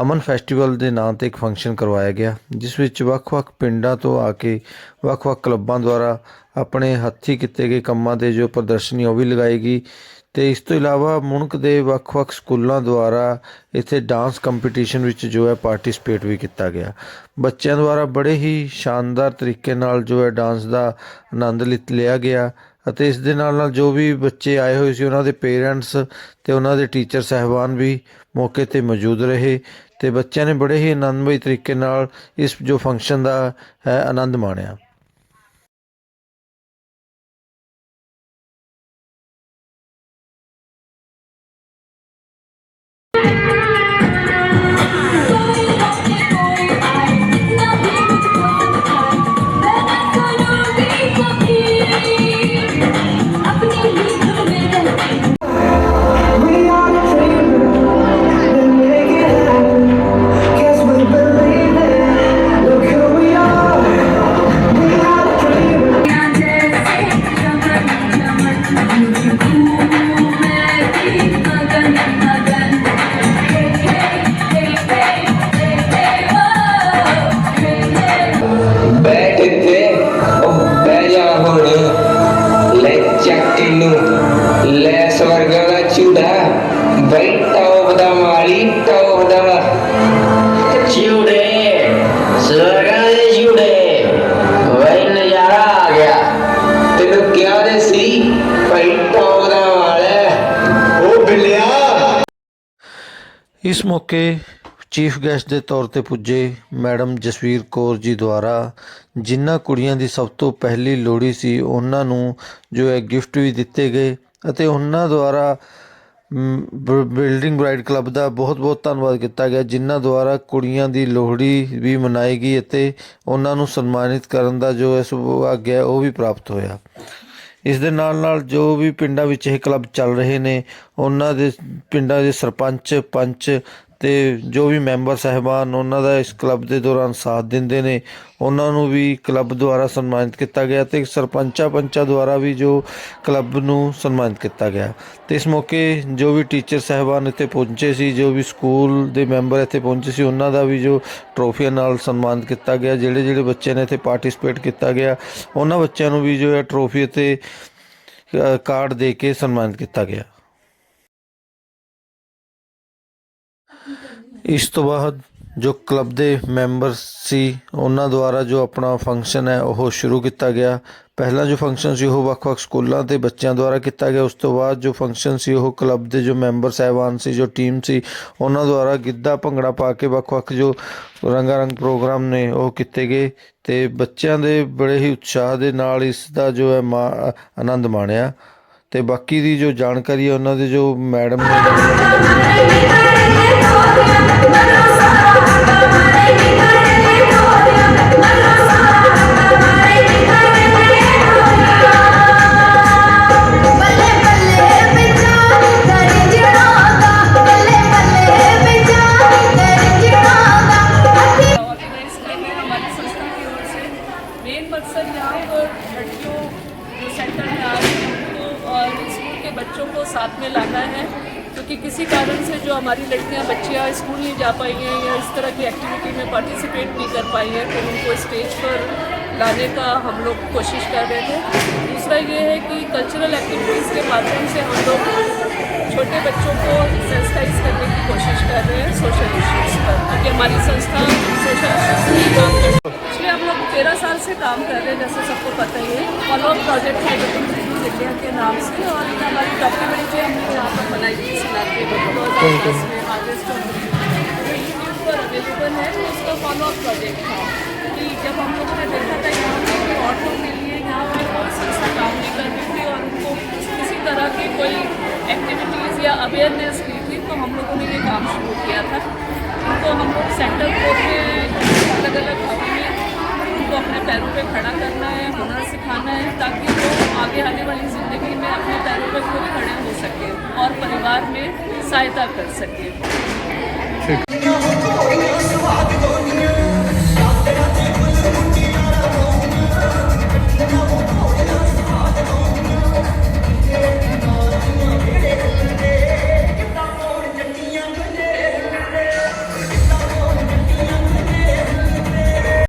ਅਮਨ festival ਦੇ ਨਾਂ ਤੇ ਇੱਕ ਫੰਕਸ਼ਨ ਕਰਵਾਇਆ ਗਿਆ, ਜਿਸ ਵਿੱਚ ਵੱਖ-ਵੱਖ ਪਿੰਡਾਂ ਤੋਂ ਆ ਕੇ ਵੱਖ-ਵੱਖ ਕਲੱਬਾਂ ਦੁਆਰਾ ਆਪਣੇ ਹੱਥੀਂ ਕੀਤੇ ਗਏ ਕੰਮਾਂ ਦੇ ਜੋ ਪ੍ਰਦਰਸ਼ਨੀ ਉਹ ਵੀ ਲਗਾਈ ਗਈ ਤੇ ਇਸ ਤੋਂ ਇਲਾਵਾ ਮੁਣਕ ਦੇ ਵੱਖ-ਵੱਖ ਸਕੂਲਾਂ ਦੁਆਰਾ ਇੱਥੇ ਡਾਂਸ ਕੰਪੀਟੀਸ਼ਨ ਵਿੱਚ ਜੋ ਹੈ ਪਾਰਟਿਸਿਪੇਟ ਵੀ ਕੀਤਾ ਗਿਆ। ਬੱਚਿਆਂ ਦੁਆਰਾ ਬੜੇ ਹੀ ਸ਼ਾਨਦਾਰ ਤਰੀਕੇ ਨਾਲ ਜੋ ਹੈ ਡਾਂਸ ਦਾ ਆਨੰਦ ਲਿਤ ਲਿਆ ਗਿਆ ਅਤੇ ਇਸ ਦੇ ਨਾਲ ਨਾਲ ਜੋ ਵੀ ਬੱਚੇ ਆਏ ਹੋਏ ਸੀ, ਉਹਨਾਂ ਦੇ ਪੇਰੈਂਟਸ ਤੇ ਉਹਨਾਂ ਦੇ ਟੀਚਰ ਸਹਿਬਾਨ ਵੀ ਮੌਕੇ ਤੇ ਮੌਜੂਦ ਰਹੇ ਤੇ ਬੱਚਿਆਂ ਨੇ ਬੜੇ ਹੀ ਆਨੰਦਮਈ ਤਰੀਕੇ ਨਾਲ ਇਸ ਜੋ ਫੰਕਸ਼ਨ ਦਾ ਹੈ ਆਨੰਦ ਮਾਣਿਆ। ਉਹਦਾ ਮਾਲੀ ਟੋਦਾ ਚੂੜੇ ਸਵਰਗਾਂ ਦੇ ਚੂੜੇ ਵਈ ਨਜ਼ਾਰਾ ਆ ਗਿਆ ਤੈਨੂੰ ਕਿਹਾ ਦੇ ਸੀ ਬੈਠਾ ਉਹਦਾ ਵਾਲੇ ਉਹ ਬਿੱਲਿਆ ਇਸ ਮੌਕੇ ਚੀਫ ਗੈਸਟ ਦੇ ਤੌਰ ਤੇ ਪੁੱਜੇ ਮੈਡਮ ਜਸਵੀਰ ਕੌਰ ਜੀ ਦੁਆਰਾ ਜਿਨ੍ਹਾਂ ਕੁੜੀਆਂ ਦੀ ਸਭ ਤੋਂ ਪਹਿਲੀ ਲੋਹੜੀ ਸੀ ਉਹਨਾਂ ਨੂੰ ਜੋ ਹੈ ਗਿਫਟ ਵੀ ਦਿੱਤੇ ਗਏ ਅਤੇ ਉਹਨਾਂ ਦੁਆਰਾ ਬਿਲਡਿੰਗ ਬ੍ਰਾਈਡ ਕਲੱਬ ਦਾ ਬਹੁਤ-ਬਹੁਤ ਧੰਨਵਾਦ ਕੀਤਾ ਗਿਆ, ਜਿਨ੍ਹਾਂ ਦੁਆਰਾ ਕੁੜੀਆਂ ਦੀ ਲੋਹੜੀ ਵੀ ਮਨਾਈ ਗਈ ਅਤੇ ਉਹਨਾਂ ਨੂੰ ਸਨਮਾਨਿਤ ਕਰਨ ਦਾ ਜੋ ਇਸ ਸੁਭਾਗ ਹੈ, ਉਹ ਵੀ ਪ੍ਰਾਪਤ ਹੋਇਆ। ਇਸ ਦੇ ਨਾਲ ਨਾਲ ਜੋ ਵੀ ਪਿੰਡਾਂ ਵਿੱਚ ਇਹ ਕਲੱਬ ਚੱਲ ਰਹੇ ਨੇ, ਉਹਨਾਂ ਦੇ ਪਿੰਡਾਂ ਦੇ ਸਰਪੰਚ, ਪੰਚ ਤੇ ਜੋ ਵੀ ਮੈਂਬਰ ਸਹਿਬਾਨ ਉਹਨਾਂ ਦਾ ਇਸ ਕਲੱਬ ਦੇ ਦੌਰਾਨ ਸਾਥ ਦਿੰਦੇ ਨੇ, ਉਹਨਾਂ ਨੂੰ ਵੀ ਕਲੱਬ ਦੁਆਰਾ ਸਨਮਾਨਿਤ ਕੀਤਾ ਗਿਆ ਤੇ ਸਰਪੰਚਾਂ ਪੰਚਾਂ ਦੁਆਰਾ ਵੀ ਜੋ ਕਲੱਬ ਨੂੰ ਸਨਮਾਨਿਤ ਕੀਤਾ ਗਿਆ। ਤੇ ਇਸ ਮੌਕੇ ਜੋ ਵੀ ਟੀਚਰ ਸਹਿਬਾਨ ਇੱਥੇ ਪਹੁੰਚੇ ਸੀ, ਜੋ ਵੀ ਸਕੂਲ ਦੇ ਮੈਂਬਰ ਇੱਥੇ ਪਹੁੰਚੇ ਸੀ, ਉਹਨਾਂ ਦਾ ਵੀ ਜੋ ਟਰੋਫੀਆਂ ਨਾਲ ਸਨਮਾਨਿਤ ਕੀਤਾ ਗਿਆ ਜਿਹੜੇ ਜਿਹੜੇ ਬੱਚੇ ਨੇ ਇੱਥੇ ਪਾਰਟਿਸਿਪੇਟ ਕੀਤਾ ਗਿਆ, ਉਹਨਾਂ ਬੱਚਿਆਂ ਨੂੰ ਵੀ ਜੋ ਹੈ ਟਰੋਫੀ ਅਤੇ ਕਾਰਡ ਦੇ ਕੇ ਸਨਮਾਨਿਤ ਕੀਤਾ ਗਿਆ। ਇਸ ਤੋਂ ਬਾਅਦ ਜੋ ਕਲੱਬ ਦੇ ਮੈਂਬਰ ਸੀ, ਉਹਨਾਂ ਦੁਆਰਾ ਜੋ ਆਪਣਾ ਫੰਕਸ਼ਨ ਹੈ, ਉਹ ਸ਼ੁਰੂ ਕੀਤਾ ਗਿਆ। ਪਹਿਲਾ ਜੋ ਫੰਕਸ਼ਨ ਸੀ, ਉਹ ਵੱਖ-ਵੱਖ ਸਕੂਲਾਂ ਤੇ ਬੱਚਿਆਂ ਦੁਆਰਾ ਕੀਤਾ ਗਿਆ। ਉਸ ਤੋਂ ਬਾਅਦ ਜੋ ਫੰਕਸ਼ਨ ਸੀ, ਉਹ ਕਲੱਬ ਦੇ ਜੋ ਮੈਂਬਰ ਸਹਿਬਾਨ ਸੀ, ਜੋ ਟੀਮ ਸੀ, ਉਹਨਾਂ ਦੁਆਰਾ ਗਿੱਧਾ ਭੰਗੜਾ ਪਾ ਕੇ ਵੱਖ-ਵੱਖ ਜੋ ਰੰਗਾਰੰਗ ਪ੍ਰੋਗਰਾਮ ਨੇ, ਉਹ ਕੀਤੇ ਗਏ ਤੇ ਬੱਚਿਆਂ ਦੇ ਬੜੇ ਹੀ ਉਤਸ਼ਾਹ ਦੇ ਨਾਲ ਇਸ ਦਾ ਜੋ ਹੈ ਮਾ- ਆਨੰਦ ਮਾਣਿਆ। ਤੇ ਬਾਕੀ ਦੀ ਜੋ ਜਾਣਕਾਰੀ ਹੈ ਉਹਨਾਂ ਦੇ ਜੋ ਮੈਡਮ ਨੇ ਬੱਲੇ ਬੱਲੇ ਬਿਚਾ ਕਰ ਜੜਾਂਗਾ ਬੱਲੇ ਬੱਲੇ ਬਿਚਾ ਕਰ ਜੜਾਂਗਾ ਅੱਖੀ ऑर्गेनाइज करने हमारी संस्था की ओर से मेन मकसद यहाँ पर लड़कियों जो सेंटर में आ रही हैं उनको और स्कूल के बच्चों को साथ में लाना है, क्योंकि किसी कारण से जो हमारी लड़कियाँ, बच्चियाँ स्कूल नहीं जा पाई हैं या इस तरह की एक्टिविटी में पार्टिसिपेट नहीं कर पाई हैं तो उनको स्टेज पर लाने का हम लोग कोशिश कर रहे थे। दूसरा ये है कि कल्चरल एक्टिविटीज़ के माध्यम से हम लोग छोटे बच्चों को सेंसिटाइज करने की कोशिश कर रहे हैं सोशल इश्यूज़ पर। क्योंकि हमारी संस्था सोशल इश्यूज़ पे काम है। इसलिए हम लोग तेरह साल से काम कर रहे हैं, जैसे सबको पता ही है। फॉलो अप प्रोजेक्ट है। विद्या के नाम से और हमारी डॉक्यूमेंट्री हमने यहाँ पर बनाई थी सिलाते पर अवेलेबल है तो उसका फॉलो अप प्रोजेक्ट था। कि जब हम लोगों ने देखा था यहाँ पे कि औरतों के लिए यहाँ पे कोई संस्था काम नहीं कर रही थी और उनको किसी तरह की कोई एक्टिविटीज़ या अवेयरनेस नहीं थी तो हम लोगों ने ये काम शुरू किया था। उनको हम लोग सेंटर खोलते पैरों पे खड़ा करना है, हुनर सिखाना है, ताकि वो आगे आने वाली ज़िंदगी में अपने पैरों पे खुद खड़े हो सकें और परिवार में सहायता कर सकें।